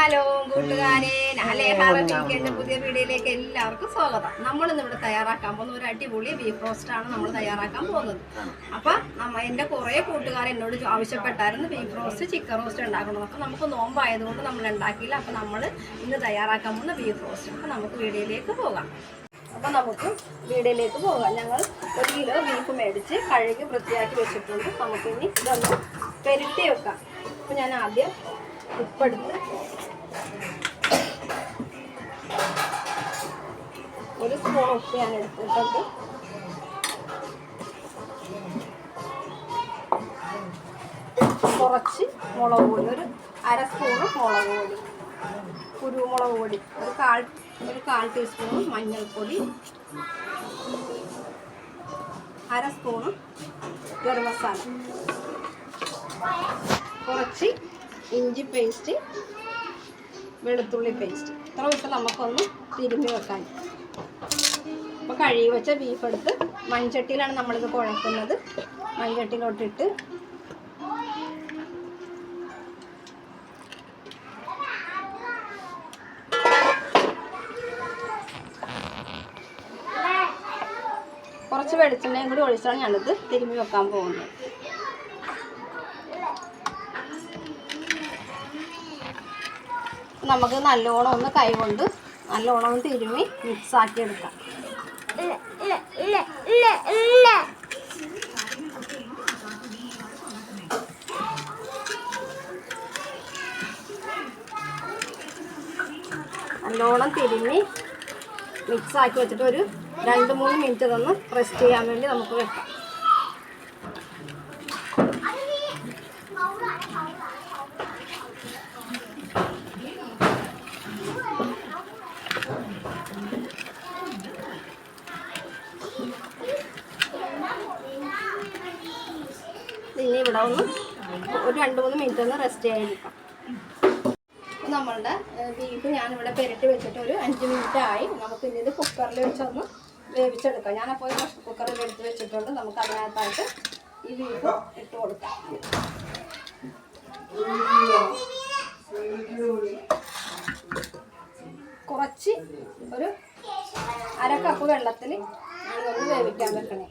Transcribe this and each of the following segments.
Hello കൂട്ടുകാരെ. Weekend പുതിയ വീഡിയോയിലേക്ക് എല്ലാവർക്കും സ്വാഗതം. നമ്മൾ ഇവിടെ തയ്യാറാക്കാൻ പോകുന്ന ഒരു അടിപൊളി ബീഫ് റോസ്റ്റ് ആണ് നമ്മൾ തയ്യാറാക്കാൻ പോകുന്നത്. അപ്പൊ നമ്മ എന്റെ കുറേ കൂട്ടുകാർ എന്നോട് ആവശ്യപ്പെട്ടായിരുന്നു ബീഫ് റോസ്റ്റ് ചിക്കൻ റോസ്റ്റ് ഉണ്ടാക്കണം അപ്പൊ നമുക്ക് നോമ്പായതുകൊണ്ട് നമ്മൾ ഉണ്ടാക്കിയില്ല. അപ്പൊ നമ്മൾ ഇന്ന് തയ്യാറാക്കാൻ പോകുന്ന ബീഫ് റോസ്റ്റ് അപ്പൊ നമുക്ക് വീഡിയോയിലേക്ക് പോകാം. അപ്പൊ നമുക്ക് വീഡിയോയിലേക്ക് പോകാം. ഞങ്ങൾ ഒരു കിലോ ബീഫ് മേടിച്ച് കഴുകി വൃത്തിയാക്കി വെച്ചിട്ടുണ്ട്. നമുക്കിനി ഇതൊന്ന് പെരുട്ടി വെക്കാം. അപ്പൊ ഞാൻ ആദ്യം ഉപ്പെടുത്ത് ഒരു സ്പൂൺ ഉപ്പ് കുറച്ച് മുളക് പൊടി ഒരു അര സ്പൂൺ മുളക് പൊടി. കുരുമുളക് പൊടി ഒരു കാൽ ഒരു കാൽ ടീസ്പൂൺ മഞ്ഞൾപ്പൊടി അര സ്പൂണ് ഗരം മസാല. കുറച്ച് ഇഞ്ചി പേസ്റ്റ് വെളുത്തുള്ളി പേസ്റ്റ് ഇത്ര വിട്ട് നമുക്കൊന്ന് തിരുമ്മി വെക്കാൻ. അപ്പോൾ കഴുകി വെച്ച ബീഫ് എടുത്ത് മൺചട്ടിയിലാണ് നമ്മളിത് കുഴക്കുന്നത്. മൺചട്ടിയിലോട്ടിട്ട് കുറച്ച് വെളിച്ചെണ്ണയും കൂടി ഒഴിച്ചാണ് ഞാനിത് തിരുമ്മി വെക്കാൻ പോകുന്നത്. നമുക്ക് നല്ലോണം ഒന്ന് കൈകൊണ്ട് നല്ലോണം ഒന്ന് മിക്സ് ആക്കി എടുക്കാം. നല്ലോണം തിരുമ്മി മിക്സ് ആക്കി വെച്ചിട്ട് ഒരു രണ്ട് മൂന്ന് മിനിറ്റ് തന്ന് റെസ്റ്റ് ചെയ്യാൻ വേണ്ടി നമുക്ക് വെക്കാം ഇനി ഇവിടെ ഒന്ന് ഒരു രണ്ട് മൂന്ന് മിനിറ്റ് ഒന്ന് റെസ്റ്റ് അപ്പോൾ നമ്മളുടെ ബീഫ് ഞാനിവിടെ പെരട്ടി വെച്ചിട്ട് ഒരു അഞ്ച് മിനിറ്റ് ആയി. നമുക്ക് ഇനി ഇത് കുക്കറിൽ വെച്ചൊന്ന് വേവിച്ചെടുക്കാം. ഞാനപ്പോൾ ഒരു പ്രഷർ കുക്കറിൽ എടുത്ത് വെച്ചിട്ടുണ്ട്. നമുക്ക് അതിനകത്തായിട്ട് ഈ ബീഫ് ഇട്ട് കൊടുക്കാം. കുറച്ച് ഒരു അര കപ്പ് വെള്ളത്തിൽ ഞാനൊന്ന് വേവിക്കാൻ വെക്കണേ.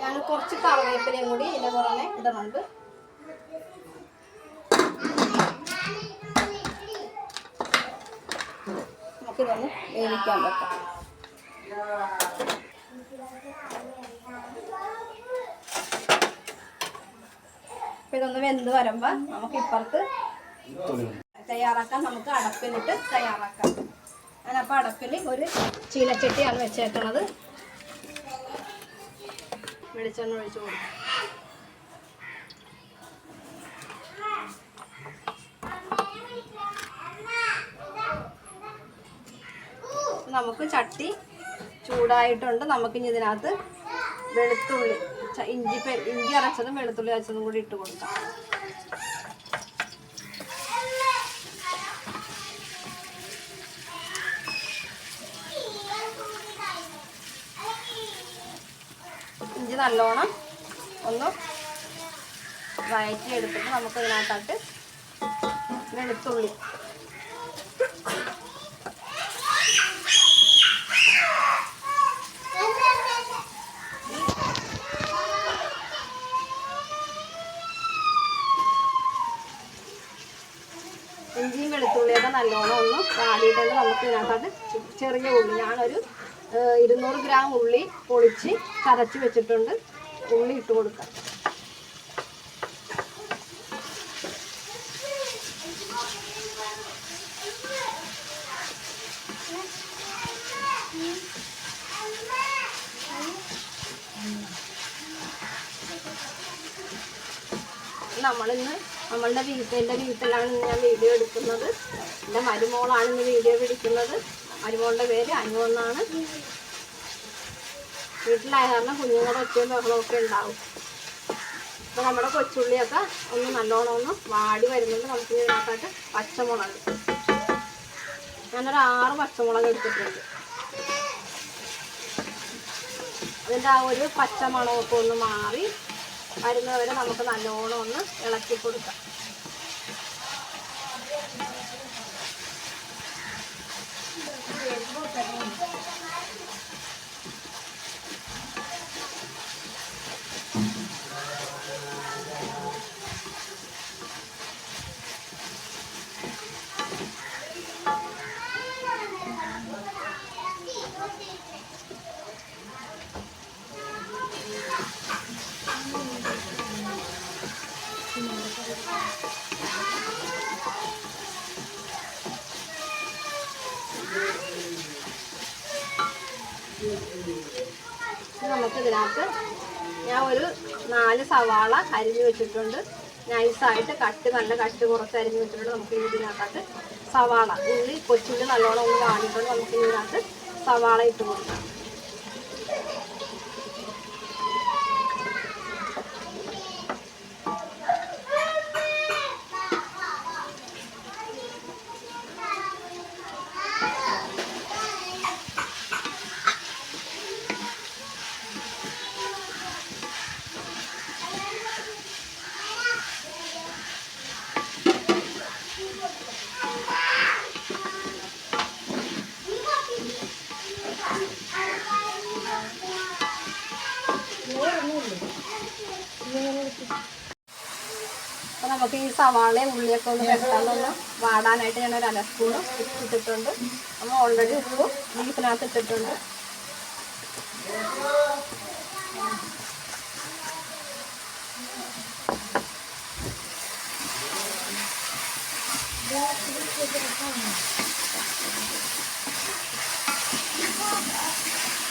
ഞാൻ കുറച്ച് കറിവേപ്പിലയും കൂടി ഇതിന്റെ പുറമെ ഇടുന്നുണ്ട്. നമുക്കിതൊന്ന് വേവിക്കാൻ പറ്റാം ഇതൊന്ന് വെന്ത് വരുമ്പോൾ നമുക്ക് ഇപ്പുറത്ത് തയ്യാറാക്കാൻ നമുക്ക് അടപ്പിലിട്ട് തയ്യാറാക്കാം. ഞാനപ്പോൾ അടപ്പിൽ ഒരു ചീനച്ചട്ടിയാണ് വെച്ചേക്കണത്. വെളിച്ചെണ്ണ ഒഴിച്ച് കൊടുക്കും. നമുക്ക് ചട്ടി ചൂടായിട്ടുണ്ട്. നമുക്കിനി ഇതിനകത്ത് വെളുത്തുള്ളി ഇഞ്ചി ഇഞ്ചി അരച്ചതും വെളുത്തുള്ളി അരച്ചതും കൂടി ഇട്ട് കൊടുക്കാം. ഇഞ്ചി നല്ലോണം ഒന്ന് വഴറ്റി എടുത്തിട്ട് നമുക്ക് ഇതിനകത്തോട്ട് വെളുത്തുള്ളി. ഇഞ്ചിയും വെളുത്തുള്ളിയൊക്കെ നല്ലോണം ഒന്ന് വാടിയിട്ട് നമുക്ക് ഇതിനകത്തോട്ട് ചെറിയ ഉള്ളി. ഞാനൊരു ഇരുന്നൂറ് ഗ്രാം ഉള്ളി പൊളിച്ച് കരച്ച് വെച്ചിട്ടുണ്ട്. ഉള്ളി ഇട്ട് കൊടുക്കാം. നമ്മളിന്ന് നമ്മളുടെ വീട്ടിൽ എന്റെ വീട്ടിലാണ് ഞാൻ വീഡിയോ എടുക്കുന്നത്. എന്റെ മരുമോളാണ് ഇന്ന് വീഡിയോ പിടിക്കുന്നത്. മരുമോളുടെ പേര് അനു എന്നാണ് വീട്ടിലായ കാരണം കുഞ്ഞുങ്ങളുടെ ഒറ്റയും ബഹളവും ഒക്കെ ഉണ്ടാവും. അപ്പോൾ നമ്മുടെ കൊച്ചുള്ളിയൊക്കെ ഒന്ന് നല്ലോണം ഒന്ന് വാടി വരുന്നുണ്ട്. നമുക്ക് ഇതിനകത്തായിട്ട് പച്ചമുളക്. ഞാനൊരു ആറ് പച്ചമുളക് എടുത്തിട്ടുണ്ട്. അതിന്റെ ആ ഒരു പച്ചമുളകൊക്കെ ഒന്ന് മാറി വരുന്നവരെ നമുക്ക് നല്ലോണം ഒന്ന് ഇളക്കി കൊടുക്കാം. നമുക്ക് ഇതിനകത്ത് ഞാൻ ഒരു നാല് സവാള അരിഞ്ഞു വെച്ചിട്ടുണ്ട്. നൈസായിട്ട് കട്ട് നല്ല കട്ട് കുറച്ച് അരിഞ്ഞു വെച്ചിട്ടുണ്ട് നമുക്ക് ഇതിനകത്ത് സവാള. ഉള്ളി കൊച്ചുള്ളി നല്ലോണം ഒന്ന് വാങ്ങിയിട്ടുണ്ട് നമുക്ക് ഇതിനകത്ത് സവാള ഇട്ട് കൊടുക്കാം അപ്പോൾ നമുക്ക് ഈ സവാളയും ഉള്ളിയൊക്കെ ഒന്ന് പെട്ടെന്നൊന്ന് വാടാനായിട്ട് ഞാൻ ഒരു അലസ്പൂണും സ്പൂണ് ഇട്ടിട്ടുണ്ട്. നമ്മൾ ഓൾറെഡി ഉപ്പ് ബീഫിനകത്ത് ഇട്ടിട്ടുണ്ട്. നമ്മുടെ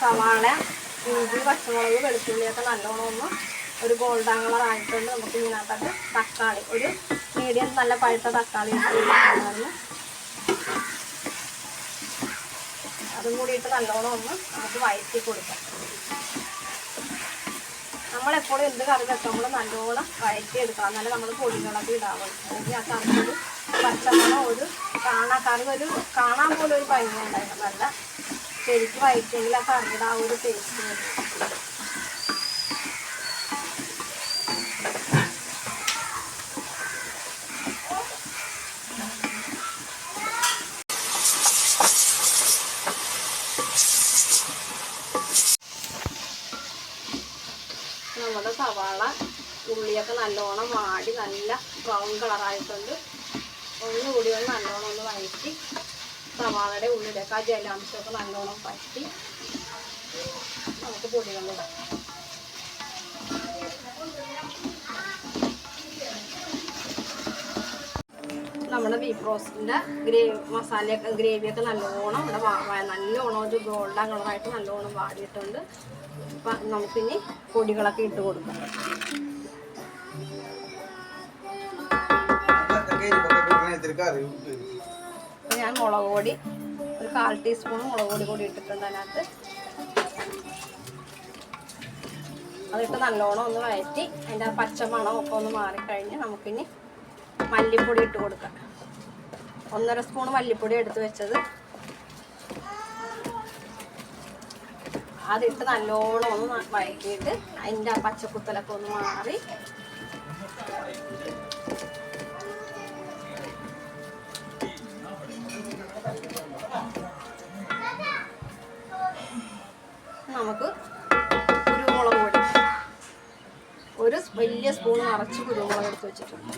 സവാള ഇഞ്ചി പച്ചമുളക് വെളുത്തുള്ളിയൊക്കെ നല്ലോണം ഒന്ന് ഒരു ഗോൾഡൻ കളർ ആയിട്ടുണ്ട്. നമുക്ക് ഇതിനകത്തോട്ട് തക്കാളി ഒരു മീഡിയം നല്ല പഴുത്ത തക്കാളി അതും കൂടിയിട്ട് നല്ലോണം ഒന്ന് നമുക്ക് വഴറ്റി കൊടുക്കാം. നമ്മളെപ്പോഴും എന്ത് കറി വെക്കുമ്പോഴും നല്ലോണം വഴറ്റി എടുക്കാം എന്നാലും നമ്മൾ പൊടികളൊക്കെ ഇടാവുള്ളൂ. ആ കറി ഒരു പച്ചമണം ഒരു കാണാൻ കറി ഒരു കാണാൻ പോലും ഒരു ഭംഗി ഉണ്ടായിരുന്നു നല്ല ശരിക്കും വഴറ്റിയെങ്കിൽ ആ കറിയുടെ ആ ഒരു ടേസ്റ്റ് വരും നമ്മുടെ സവാള ഉള്ളിയൊക്കെ നല്ലോണം വാടി നല്ല ബ്രൗൺ കളറായിട്ടുണ്ട് ഒന്നുകൂടി ഒന്ന് നല്ലോണം ഒന്ന് വഴറ്റി സവാളയുടെ ഉള്ളിലേക്ക് ആ ജലാംശമൊക്കെ നല്ലോണം പറ്റി നമുക്ക് പൊടികളിടാം നമ്മുടെ ബീഫ് റോസ്റ്റിന്റെ ഗ്രേവി മസാലയൊക്കെ ഗ്രേവിയൊക്കെ നല്ലോണം ഇവിടെ നല്ലോണം ഒരു ഗോൾഡൻ കളറായിട്ട് നല്ലോണം വാടിയിട്ടുണ്ട്. അപ്പം നമുക്കിനി പൊടികളൊക്കെ ഇട്ട് കൊടുക്കാം. ഞാൻ മുളക് പൊടി ഒരു കാൽ ടീസ്പൂൺ മുളക് പൊടി കൂടി ഇട്ടിട്ടുണ്ട് അതിനകത്ത്. അതിട്ട് നല്ലോണം ഒന്ന് വഴറ്റി അതിന്റെ ആ പച്ചമണം ഒക്കെ ഒന്ന് മാറിക്കഴിഞ്ഞ് നമുക്കിനി മല്ലിപ്പൊടി ഇട്ട് കൊടുക്കാം. ഒന്നര സ്പൂൺ മല്ലിപ്പൊടി എടുത്ത് വെച്ചത്. അതിട്ട് നല്ലോണം ഒന്ന് വഴറ്റിയിട്ട് അതിന്റെ ആ പച്ചക്കുത്തലൊക്കെ ഒന്ന് മാറി. നമുക്ക് കുരുമുളക് പൊടി. ഒരു വലിയ സ്പൂൺ നിറച്ച് കുരുമുളക് എടുത്ത് വെച്ചിട്ടുണ്ട്.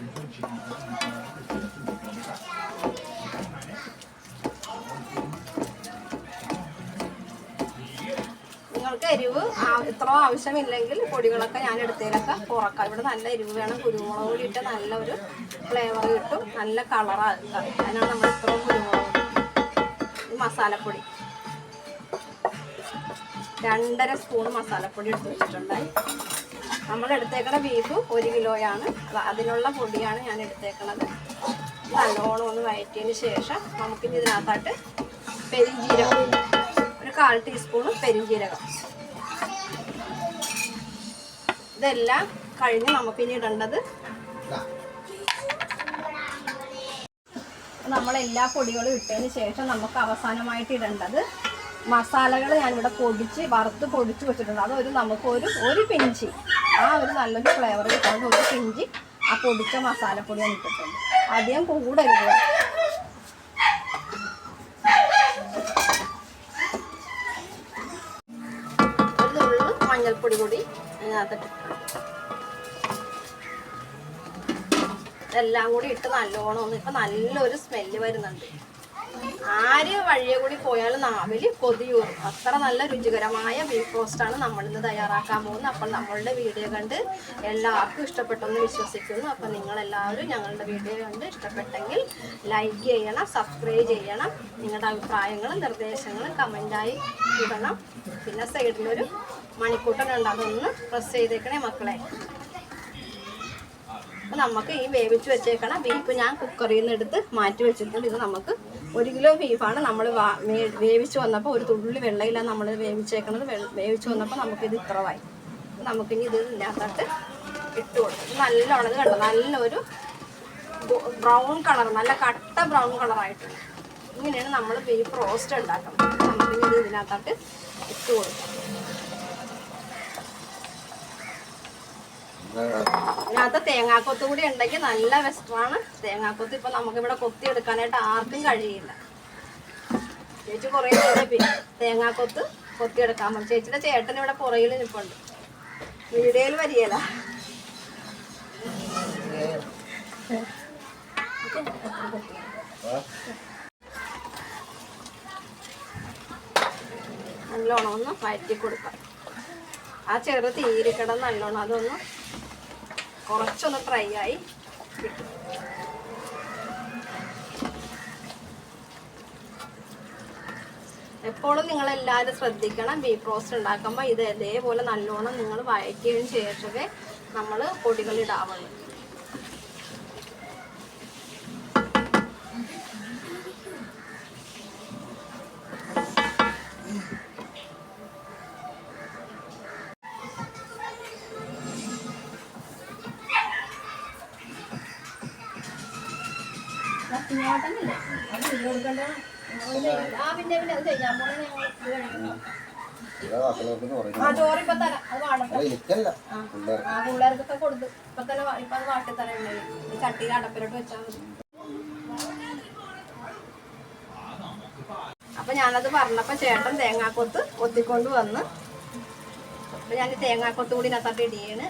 നിങ്ങൾക്ക് എരിവ് ഇത്ര ആവശ്യമില്ലെങ്കിൽ പൊടികളൊക്കെ ഞാൻ എടുത്തതിലൊക്കെ കുറക്കാം. ഇവിടെ നല്ല എരിവ് വേണം. കുരുമുളക് പൊടി ഇട്ട് നല്ല ഒരു ഫ്ലേവർ കിട്ടും. നല്ല കളറാണ് അതിനാണ് നമ്മൾ ഇത്രയും കുരുമുളക് പൊടി. മസാലപ്പൊടി. രണ്ടര സ്പൂൺ മസാലപ്പൊടി എടുത്ത് വെച്ചിട്ടുണ്ടായി. നമ്മൾ എടുത്തേക്കുന്ന ബീഫ് ഒരു കിലോയാണ്. അതിനുള്ള പൊടിയാണ് ഞാൻ എടുത്തേക്കുന്നത് നല്ലോണം ഒന്ന് വഴറ്റിയതിന് ശേഷം നമുക്കിനി ഇതിനകത്തായിട്ട് പെരിഞ്ജീരകം ഒരു കാൽ ടീസ്പൂൺ പെരിഞ്ജീരകം ഇതെല്ലാം കഴിഞ്ഞ് നമുക്കിനി ഇടേണ്ടത് നമ്മൾ എല്ലാ പൊടികളും ഇട്ടതിന് ശേഷം നമുക്ക് അവസാനമായിട്ട് ഇടേണ്ടത് മസാലകൾ ഞാനിവിടെ പൊടിച്ച് വറുത്ത് പൊടിച്ച് വെച്ചിട്ടുണ്ട്. അതൊരു നമുക്ക് ഒരു ഒരു പിഞ്ചി. ആ ഒരു നല്ലൊരു ഫ്ലേവർ കിട്ടാതെ ഒരു പിഞ്ചി ആ പൊടിച്ച മസാലപ്പൊടി ഞാൻ ഇട്ടിട്ടുണ്ട്. അധികം കൂടരുത്. മഞ്ഞൾപ്പൊടി കൂടി അതിനകത്തിട്ട് എല്ലാം കൂടി ഇട്ട് നല്ലോണം ഒന്ന് ഇപ്പൊ നല്ലൊരു സ്മെല്ല് വരുന്നുണ്ട്. ആര് വഴിയെ കൂടി പോയാലും നാവിൽ കൊതിയൂറും. അത്ര നല്ല രുചികരമായ ബീഫ് ആണ് നമ്മൾ ഇന്ന് തയ്യാറാക്കാൻ പോകുന്നത്. അപ്പോൾ നമ്മളുടെ വീഡിയോ കണ്ട് എല്ലാവർക്കും ഇഷ്ടപ്പെട്ടെന്ന് വിശ്വസിക്കുന്നു. അപ്പോൾ നിങ്ങൾ എല്ലാവരും ഞങ്ങളുടെ വീഡിയോ കണ്ട് ഇഷ്ടപ്പെട്ടെങ്കിൽ ലൈക്ക് ചെയ്യണം സബ്സ്ക്രൈബ് ചെയ്യണം. നിങ്ങളുടെ അഭിപ്രായങ്ങളും നിർദ്ദേശങ്ങളും കമന്റായി ഇടണം. പിന്നെ സൈഡിലൊരു മണിക്കൂട്ടനുണ്ട് അതൊന്ന് പ്രസ് ചെയ്തേക്കണേ മക്കളെ. നമുക്ക് ഈ വേവിച്ച് വെച്ചേക്കണ ബീഫ് ഞാൻ കുക്കറിൽ നിന്ന് എടുത്ത് മാറ്റി വെച്ചിട്ടുണ്ട്. ഇത് നമുക്ക് ഒരു കിലോ ബീഫാണ് നമ്മൾ വേവിച്ച് വന്നപ്പോൾ ഒരു തുള്ളി വെള്ളയിലാണ് നമ്മൾ വേവിച്ചേക്കണത്. വേവിച്ച് വന്നപ്പോൾ നമുക്കിത് ഇത്രവായി. നമുക്കിനി ഇത് ഇതിനകത്തോട്ട് ഇട്ട് കൊടുക്കും. നല്ലോണം ഇത് കണ്ടോ? നല്ലൊരു ബ്രൗൺ കളർ നല്ല കട്ട ബ്രൗൺ കളറായിട്ടുണ്ട് ഇങ്ങനെയാണ് നമ്മൾ ബീഫ് റോസ്റ്റ് ഉണ്ടാക്കുന്നത്. നമുക്കിനി ഇത് ഇതിനകത്തോട്ട് ഇട്ട് കൊടുക്കാം. ഇതിനകത്ത് തേങ്ങാക്കൊത്ത് കൂടി ഉണ്ടെങ്കിൽ നല്ല വെസ്റ്ററാണ് തേങ്ങാക്കൊത്ത് ഇപ്പൊ നമുക്ക് ഇവിടെ കൊത്തി എടുക്കാനായിട്ട് ആർക്കും കഴിയില്ല. ചേച്ചി കുറേ നേരം പി- തേങ്ങാക്കൊത്ത് കൊത്തി എടുക്കാൻ പറ്റും ചേച്ചിയുടെ ചേട്ടൻ ഇവിടെ പുറകിൽ നിൽപ്പുണ്ട് വീഡിയോയിൽ വരികയില്ല നല്ലോണം ഒന്ന് വഴറ്റി കൊടുക്കാം ആ ചെറു തീരിക്കണം നല്ലോണം അതൊന്ന് കുറച്ചൊന്ന് ഫ്രൈ ആയി. എപ്പോഴും നിങ്ങൾ എല്ലാവരും ശ്രദ്ധിക്കണം. ബീഫ് റോസ്റ്റ് ഉണ്ടാക്കുമ്പോൾ ഇത് ഇതേപോലെ നല്ലോണം നിങ്ങൾ വഴറ്റിയതിന് ശേഷമേ നമ്മൾ പൊടികൾ ഇടാവുള്ളൂ പിള്ളേർക്കൊക്കെ കൊടുത്തു ഇപ്പൊ തന്നെ ഇപ്പൊ അത് വാട്ടി തരണ്ടേ ഈ ചട്ടിയിൽ അടപ്പിലോട്ട് വെച്ചാൽ മതി. അപ്പൊ ഞാനത് പറഞ്ഞപ്പോ ചേട്ടൻ തേങ്ങാക്കൊത്ത് ഒത്തിക്കൊണ്ട് വന്ന്. അപ്പൊ ഞാൻ തേങ്ങാക്കൊത്ത് കൂടി നത്തട്ട് ഇടിയാണ്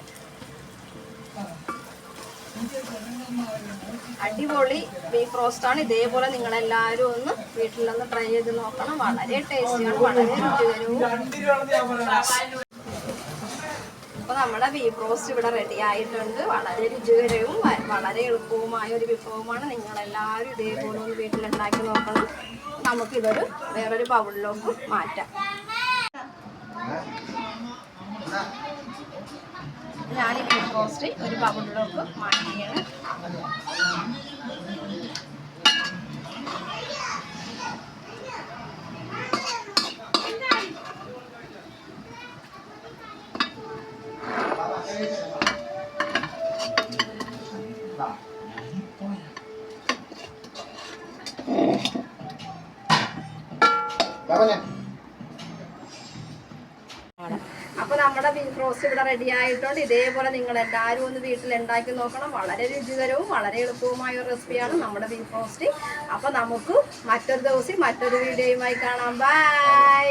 അടിപൊളി ബീഫ് റോസ്റ്റ് ആണ്. ഇതേപോലെ നിങ്ങൾ എല്ലാവരും ഒന്ന് വീട്ടിലൊന്ന് ട്രൈ ചെയ്ത് നോക്കണം. വളരെ ടേസ്റ്റിയാണ് വളരെ രുചികരവും. അപ്പൊ നമ്മുടെ ബീഫ് റോസ്റ്റ് ഇവിടെ റെഡി ആയിട്ടുണ്ട്. വളരെ രുചികരവും വളരെ എളുപ്പവുമായ ഒരു വിഭവമാണ് നിങ്ങൾ എല്ലാവരും ഇതേപോലെ ഒന്ന് വീട്ടിലുണ്ടാക്കി നോക്കണം. നമുക്ക് നമുക്കിതൊരു വേറൊരു ബൗളിലേക്ക് മാറ്റാം. ഞാൻ ഈ ഫുഡ് കോസ്റ്റ് ഒരു ബൗളിലേക്ക് മാറ്റിയാണ്. ഇവിടെ റെഡി ആയിട്ടുണ്ട്. ഇതേപോലെ നിങ്ങൾ എല്ലാവരും ഒന്ന് വീട്ടിൽ ഉണ്ടാക്കി നോക്കണം. വളരെ രുചികരവും വളരെ എളുപ്പവുമായ ഒരു റെസിപ്പിയാണ് നമ്മുടെ ബീഫ് റോസ്റ്റ് അപ്പോൾ നമുക്ക് മറ്റൊരു ദിവസം മറ്റൊരു വീഡിയോയുമായി കാണാം. ബൈ